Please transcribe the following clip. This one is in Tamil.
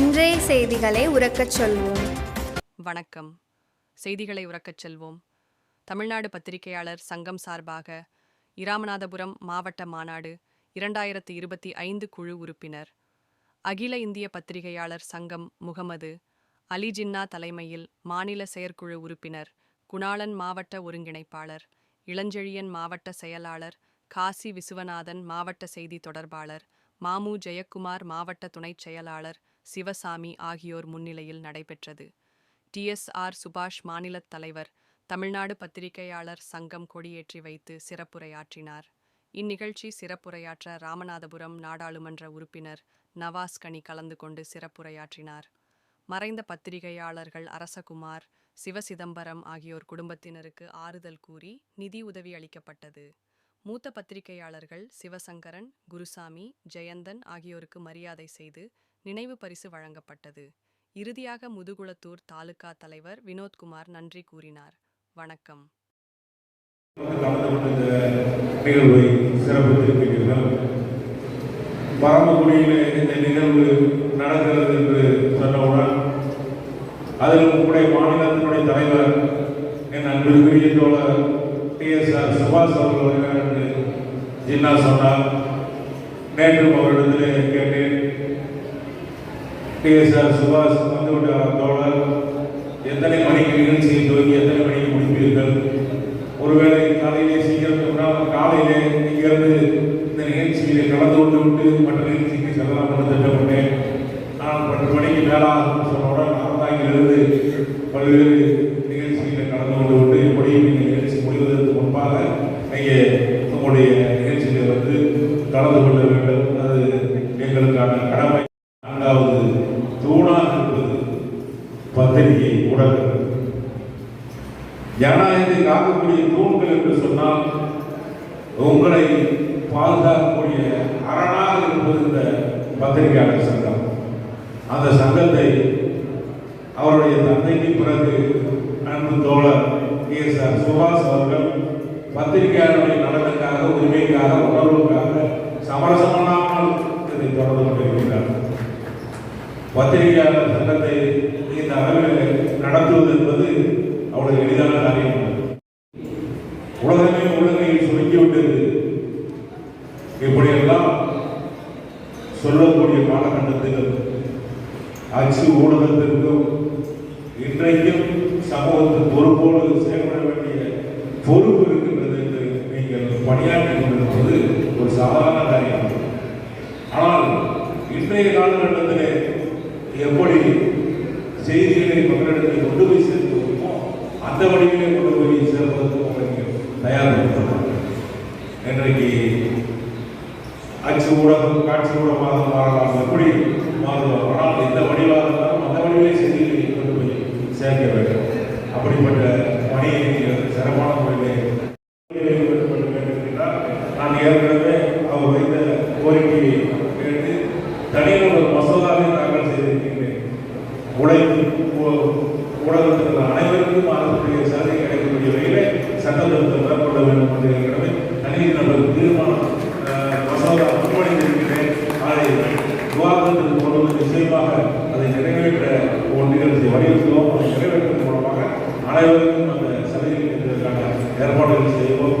இன்றைய செய்திகளை உறக்கச் சொல்வோம். வணக்கம். செய்திகளை உறக்கச் செல்வோம். தமிழ்நாடு பத்திரிகையாளர் சங்கம் சார்பாக இராமநாதபுரம் மாவட்ட மாநாடு இரண்டாயிரத்து இருபத்தி ஐந்து குழு உறுப்பினர் அகில இந்திய பத்திரிகையாளர் சங்கம் முகமது அலி ஜின்னா தலைமையில் மாநில செயற்குழு உறுப்பினர் குணாளன் மாவட்ட ஒருங்கிணைப்பாளர் இளஞ்செழியன் மாவட்ட செயலாளர் காசி விசுவநாதன் மாவட்ட செய்தி தொடர்பாளர் மாமு ஜெயக்குமார் மாவட்ட துணைச் செயலாளர் சிவசாமி ஆகியோர் முன்னிலையில் நடைபெற்றது. டிஎஸ்ஆர் சுபாஷ் மாநிலத் தலைவர் தமிழ்நாடு பத்திரிகையாளர் சங்கம் கொடியேற்றி வைத்து சிறப்புரையாற்றினார். இந்நிகழ்ச்சி சிறப்புரையாற்ற ராமநாதபுரம் நாடாளுமன்ற உறுப்பினர் நவாஸ் கனி கலந்து கொண்டு சிறப்புரையாற்றினார். மறைந்த பத்திரிகையாளர்கள் அரசகுமார் சிவசிதம்பரம் ஆகியோர் குடும்பத்தினருக்கு ஆறுதல் கூறி நிதி உதவி அளிக்கப்பட்டது. மூத்த பத்திரிகையாளர்கள் சிவசங்கரன் குருசாமி ஜெயந்தன் ஆகியோருக்கு மரியாதை செய்து நினைவு பரிசு வழங்கப்பட்டது. இறுதியாக முதுகுளத்தூர் தாலுகா தலைவர் வினோத்குமார் நன்றி கூறினார். வணக்கம். கலந்து இந்த நிகழ்வை சிறப்பித்திருக்கிறீர்கள் பரமக்குடியில் இந்த நிகழ்வு நடக்கிறது என்று சொன்னவுடன் அதில் உங்களுடைய மாநிலத்தினுடைய தலைவர் என் அன்பிற்குரிய தோழர் டி எஸ் ஆர் சுபாஷ் அவர்கள் வருகிறார் என்று ஜின்னா சொன்னார் நேற்றும் அவரிடத்தில் கேட்டேன். டிஎஸ்ஆர் சுபாஷ் வந்து தோழர். எத்தனை மணிக்கு நிகழ்ச்சியை துவங்கி எத்தனை மணிக்கு முடிப்பீர்கள்? ஒருவேளை காலையிலே சீக்கிரம் காலையிலே இங்கிருந்து இந்த நிகழ்ச்சியிலே கலந்து கொண்டு விட்டு மற்ற நிகழ்ச்சிக்கு செல்லலாம் என்று திட்டமிட்டேன். அதாவது தூணாக இருப்பது பத்திரிகை ஊடகம். ஜனநாயகத்தை காக்கக்கூடிய தூண்கள் என்று சொன்னால் உங்களை பாதுகாக்கக்கூடிய அரணாக இருப்பது இந்த பத்திரிகையாளர் சங்கம். அந்த சங்கத்தை அவருடைய தந்தைக்கு பிறகு அன்பு தோழர் எஸ் ஆர் சுபாஷ் அவர்கள் பத்திரிகையாளருடைய பத்திரிகையாளர் சங்கத்தை இந்த அளவில் நடத்துவது என்பது அவ்வளவு எளிதான காரியம். உலகமே உலகை சுருக்கிவிட்டது இப்படியெல்லாம் சொல்லக்கூடிய காலகட்டத்திலும் அச்சு ஊடகத்திற்கும் இன்றைக்கும் சமூகத்தின் பொறுப்போடு செயல்பட வேண்டிய பொறுப்பு இருக்கின்றது என்று நீங்கள் பணியாற்றி கொண்டிருப்பது ஒரு சாதாரண காரியம். ஆனால் இன்றைய காலகட்டத்திலே எப்படி செய்திகளை மக்களிடத்தில் கொண்டு போய் சேர்க்கிறோமோ அந்த வழியிலே கொண்டு போய் சேர்ப்பதற்கு உங்களுக்கு தயார்படுத்தணும் இன்றைக்கு அச்சு ஊடகம் காட்சி ஊடகமாக மாறலாம். எப்படி மாறுவோம் ஆனால் எந்த வடிவாக இருந்தாலும் அந்த வடிவிலே செய்திகளை கொண்டு போய் சேர்க்க வேண்டும். அப்படிப்பட்ட பணியை நீங்கள் சிறப்பான முறையிலே வேண்டும். என்றால் நான் ஏற்கனவே அவர் வைத்த உழைப்பு ஊடகத்தில் அனைவருக்கும் அதற்குரிய சலுகை கிடைக்கக்கூடிய வகையில் சட்டத்திருத்தம் மேற்கொள்ள வேண்டும் என்ற கடமை தனி நபர் தீர்மானம் மசோதா முன்மொழிந்திருக்கிறேன் அதை விவாதத்திற்கு கொண்டு நிச்சயமாக அதை நிறைவேற்ற ஒரு வலியுறுத்துவோம் அதை நிறைவேற்றுவதன் மூலமாக அனைவருக்கும் அந்த சலுகை ஏற்பாடுகள் செய்வோம்.